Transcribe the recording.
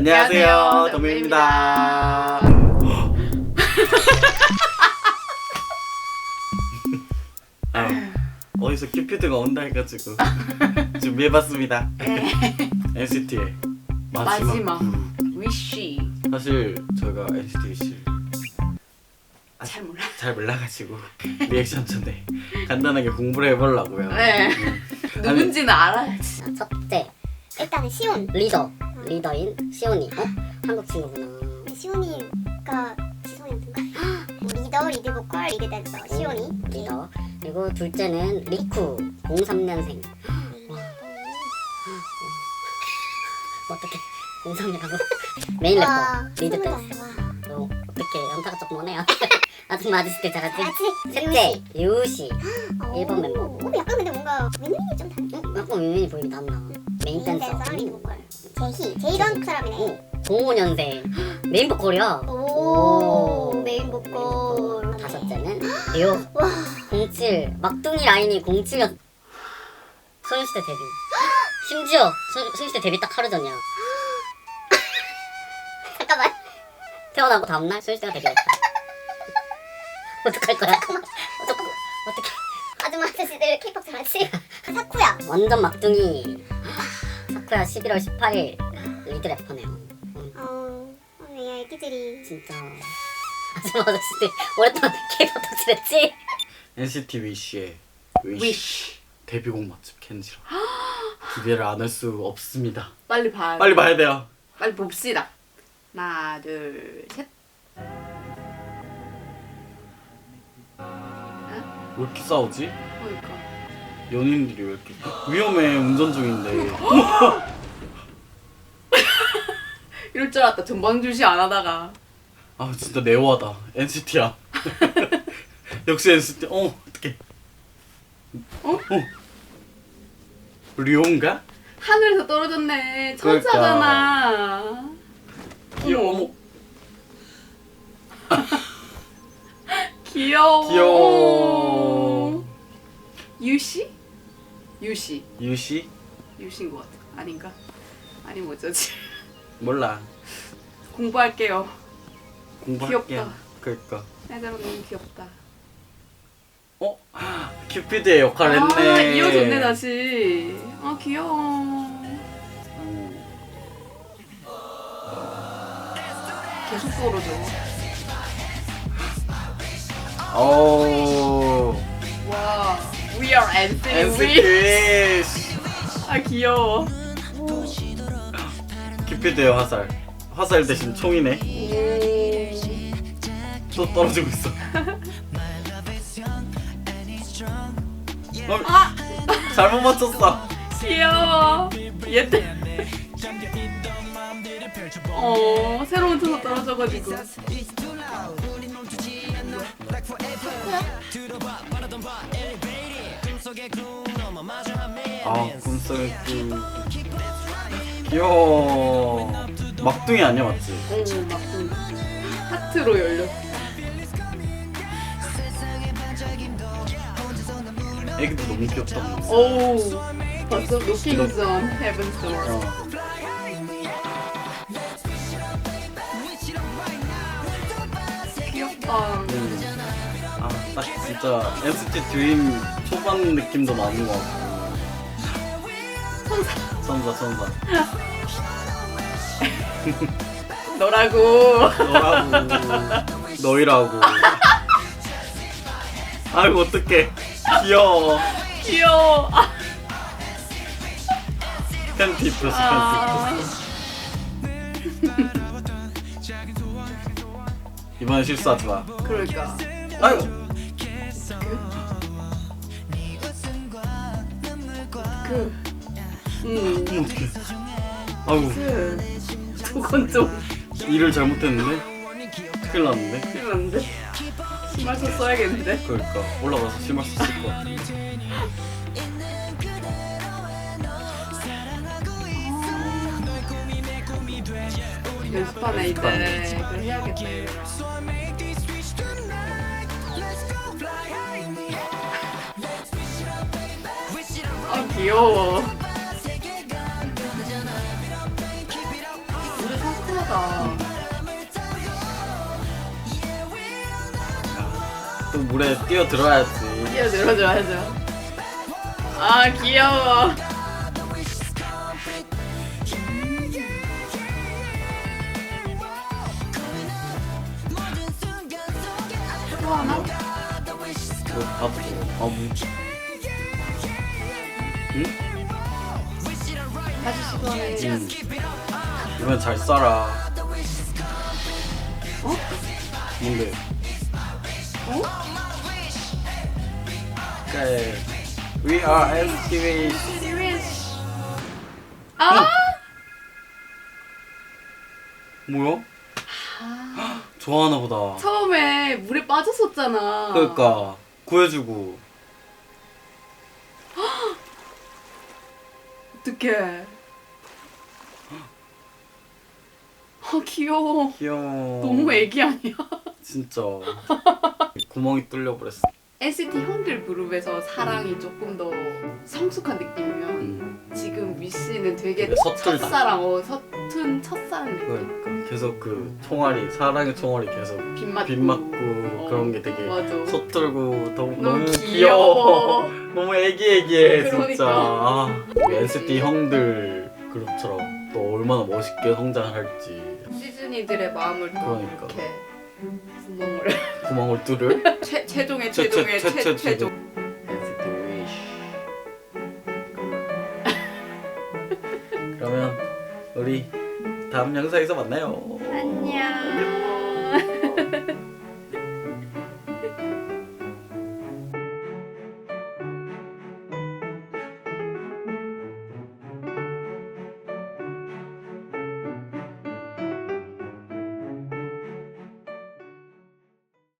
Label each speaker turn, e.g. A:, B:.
A: 안녕하세요,
B: 안녕하세요,
A: 도미입니다. 아, 어디서 큐피드가 온다 해가지고 준비해봤습니다. NCT의 마지막.
B: 마지막.
A: 부.
B: 위시
A: 사실 저희가 NCT 위시를
B: 잘 몰라.
A: 잘 몰라가지고 리액션 전에 간단하게 공부를 해보려고요.
B: 네. 누군지는 알아야지.
C: 첫째
D: 일단은 시온
C: 리더 리더인 시온이. 어? 한국 친구구나.
D: 시온이가 지성이었던가? 뭐 리더, 리드 보컬, 리드 댄서 시온이?
C: 리더. 그리고 둘째는 리쿠 03년생. 어떻게 03년하고? 메인 래퍼
D: 와,
C: 리드 댄서
D: 살, 와.
C: 어, 어떻게 연타가 조금 오네요. 아줌마 아저씨 때 잘하지? 셋째 유시.
D: 오,
C: 일본 멤버.
D: 오, 약간 근데 윈윈이 좀 다른데?
C: 응? 약간 유민이 보이긴 한다 메인
D: 메인
C: 댄서
D: 댄서, 리드 보컬 제희 한국 사람이네
C: 05년생. 메인 보컬이야
D: 오, 메인 보컬.
C: 다섯째는? 리오
D: 와
C: 07 막둥이 라인이 07년 소녀시대 데뷔. 심지어 소, 소녀시대 데뷔 딱 하루 전이야.
D: 잠깐만.
C: 태어나고 다음날 소녀시대가 데뷔했다 어떡할 거야? 어떡, 어떡해
D: 아줌마 아저씨들 케이팝 잘하지? 사쿠야
C: 완전 막둥이 사쿠야 11월 18일 리드 래퍼네요 응,
D: 어 오늘 애기들이
C: 진짜 아줌마 아저씨들 오랫동안 케이팝 덕질했지?
A: NCT 위시의 위시. 데뷔곡 맛집 켄지라 기대를 안 할 수 없습니다.
B: 빨리 봐.
A: 빨리 봐야 돼요.
B: 빨리 봅시다. 하나, 둘, 셋.
A: 왜 이렇게 싸우지?
B: 그러니까.
A: 연인들이 왜 이렇게 위험해 운전 중인데
B: 이럴 줄 알았다. 전방주시 안 하다가.
A: 아 진짜 네오하다 NCT야 역시 NCT 어 어떡해
B: 어?
A: 어 리온가?
B: 하늘에서 떨어졌네.
A: 그러니까.
B: 천사잖아.
A: 귀여워
B: 귀여워.
A: 귀여워
B: 유시? 유시.
A: 유시?
B: 유시인 것 같아. 아닌가? 아니 뭐지?
A: 몰라
B: 공부할게요.
A: 공부할게요
B: 귀엽다.
A: 그러니까
B: 애들은 너무 귀엽다.
A: 어? 큐피드의 역할을
B: 아,
A: 했네
B: 이어졌네 다시. 아 귀여워.
A: 음.
B: 계속 떨어져.
A: 오
B: 와. NCT We.
A: 위시
B: 아 귀여워.
A: 큐피드의 화살 화살 대신 총이네 또 떨어지고 있어 어,
B: 아
A: 잘못 맞췄어
B: 귀여워. 얘 때문에. 어 새로운 투서 떨어져가지고.
A: 아 꿈속의 그 귀여워 막둥이 아니야 맞지?
B: 응 막둥이. 하트로 열려.
A: 애기도 너무 귀엽다
B: 오. 벌써 Looking on Heaven's Door.
A: 어.
B: 귀엽다.
A: 음. 아 딱 진짜 NCT 드림 초반 느낌도 나는 것 같고 천사 천사
B: 너라고.
A: 너라고 너희라고 아이고 어떡해 귀여워
B: 귀여워. 아,
A: 팬티 입혔어
B: 아.
A: 팬티 입혔어 이번엔 실수하지 마
B: 그러니까.
A: 아이고
B: 그. 음.
A: 어머 어떡해
B: 그. 저건 좀.
A: 일을 잘못했는데 큰일 났는데
B: 큰일 났는데. 신발서 써야겠는데.
A: 그러니까 올라가서 썼을 것 같아
B: 연습하네 이제. 그래 해야겠네. 아 귀여워.
A: 또 물에 뛰어 들어야지
B: 뛰어 늘어줘야죠. 아 귀여워. 또 하나?
A: 이거 봐도 아 뭐. 응?
B: 다시 시도하네.
A: 응 이건 잘 살아
B: 어?
A: 뭔데?
B: 어?
A: Okay. We are
B: 시리즈. 아!
A: 뭐야?
B: 아.
A: 좋아하나 보다
B: 처음에 물에 빠졌었잖아.
A: 그러니까 구해주고
B: 어떡해. 아 귀여워.
A: 귀여워
B: 너무 애기 아니야?
A: 진짜 구멍이 뚫려 버렸어
B: NCT 형들 그룹에서 사랑이 조금 더 성숙한 느낌이면
A: 음.
B: 지금 위씨는 되게
A: 되게 서툴다.
B: 첫사랑, 어, 서툰 첫사랑 느낌.
A: 그러니까 계속 그 총알이 사랑의 총알이 계속
B: 빗 맞고.
A: 빗 맞고
B: 어,
A: 그런 게 되게
B: 맞아.
A: 서툴고 더,
B: 너무 귀여워.
A: 너무 애기애기해 진짜
B: 그러니까.
A: 아. NCT 형들 그룹처럼 또 얼마나 멋있게 성장할지
B: 시즈니들의 마음을 또
A: 그러니까.
B: 이렇게 구멍을.
A: 구멍을 뚫을?
B: 최, 최종의
A: 최-
B: 최종의
A: 최-
B: 최,
A: 최-
B: 최종.
A: 그러면 우리 다음 영상에서 만나요.
B: 안녕